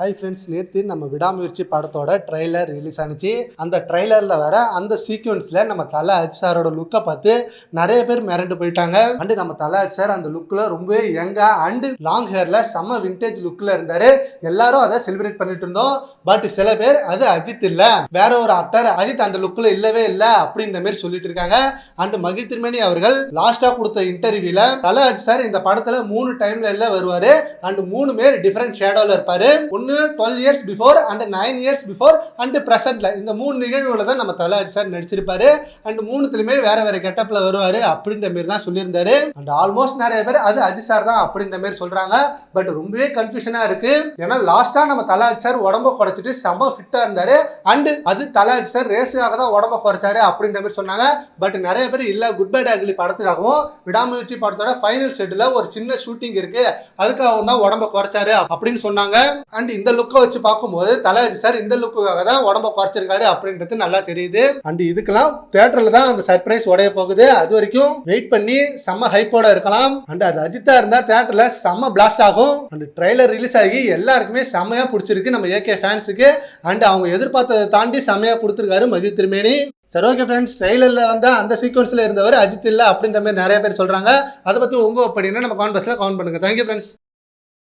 Hi friends நேற்று நம்ம விடாமுயற்சி படத்தோட ட்ரைலர் ரிலீஸ் ஆனிச்சு. அந்த ட்ரெய்லரில் வர அந்த சீக்வன்ஸில் நம்ம தலை அஜ் சாரோட லுக்கை பார்த்து நிறைய பேர் மிரண்டு போயிட்டாங்க. அண்டு நம்ம தலை அஜ் சார் அந்த லுக்கில் ரொம்பவே யங்காக அண்டு லாங் ஹேரில் செம்ம விண்டேஜ் லுக்கில் இருந்தார். எல்லாரும் அதை செலிப்ரேட் பண்ணிட்டு இருந்தோம். பட் சில பேர் அது அஜித் இல்லை. வேற ஒரு ஆக்டர் அஜித் அந்த லுக்கில் இல்லவே இல்லை அப்படின்ற மாதிரி சொல்லிட்டு இருக்காங்க. அண்டு மகிழ் திருமணி அவர்கள் லாஸ்ட்டாக கொடுத்த இன்டர்வியூவில் தலாஜ் சார் இந்த படத்தில் மூணு டைம்ல எல்லாம் வருவார். அண்டு மூணு பேர் டிஃப்ரெண்ட் ஷேடோவில் இருப்பார். ஒன்று ஒன்று twelve years before and nine years before and ப்ரெசென்ட்டில் இந்த மூணு நிகழ்வுல தான் நம்ம தல சார் நடிச்சிருப்பாரு. அண்ட் மூணுத்துலயுமே வேற வேற கெட்டப்பில் வருவார் அப்படின்ற மாதிரி தான் சொல்லியிருந்தாரு. அண்ட் ஆல்மோஸ்ட் நிறைய பேர் அது அஜித் சார் தான் அப்படின்ற மாதிரி சொல்கிறாங்க பட் ரொம்பவே கன்ஃபியூஷனாக இருக்கு. ஏன்னா லாஸ்ட்டாக நம்ம தலாஜ் சார் உடம்ப குறைச்சிட்டு செம ஃபிட்டாக இருந்தார். அண்ட் அது தலாஜ் சார் ரேஸுக்காக தான் உடம்ப குறைச்சாரு அப்படின்ற மாதிரி சொன்னாங்க. பட் நிறைய பேர் இல்லை குட் பை டாக்லி படத்துக்காகவும் விடாமுயற்சி படத்தோட ஃபைனல் ஷெட்டில் ஒரு சின்ன ஷூட்டிங் இருக்குது அதுக்காகவும் தான் உடம்ப குறைச்சாரு அப்படின்னு சொன்னாங்க. அண்ட் இந்த லுக்கை வச்சு பார்க்கும்போது தலாஜி சார் இந்த லுக்குக்காக தான் உடம்ப குறைச்சிருக்காரு அப்படின்றது நல்லா தெரியுது. அண்ட் இதுக்கெல்லாம் தேட்டர்ல தான் அந்த சர்ப்ரைஸ் உடைய போகுது. அது வரைக்கும் வெயிட் பண்ணி செம்ம ஹைப்போட இருக்கலாம். அண்ட் அது அஜித்தா இருந்தா தேட்டர்ல செம்ம பிளாஸ்ட் ஆகும். அண்ட் ட்ரெய்லர் ரிலீஸ் ஆகி எல்லாருக்குமே செம்மையா பிடிச்சிருக்கு நம்ம ஏகே ஃபேன்ஸுக்கு அண்ட் அவங்க எதிர்பார்த்ததை தாண்டி செம்மையா கொடுத்துருக்காரு மகிழ் திருமேனி. சரி ஓகே ஃப்ரெண்ட்ஸ் ட்ரெய்லரில் வந்து அந்த சீக்வன்ஸில் இருந்தவர் அஜித் இல்லை அப்படின்ற மாதிரி நிறைய பேர் சொல்கிறாங்க அதை பற்றி உங்கள் அப்படின்னா நம்ம கான்வர்ஸில் கவுண்ட் பண்ணுங்கள் தேங்க்யூ ஃப்ரெண்ட்ஸ்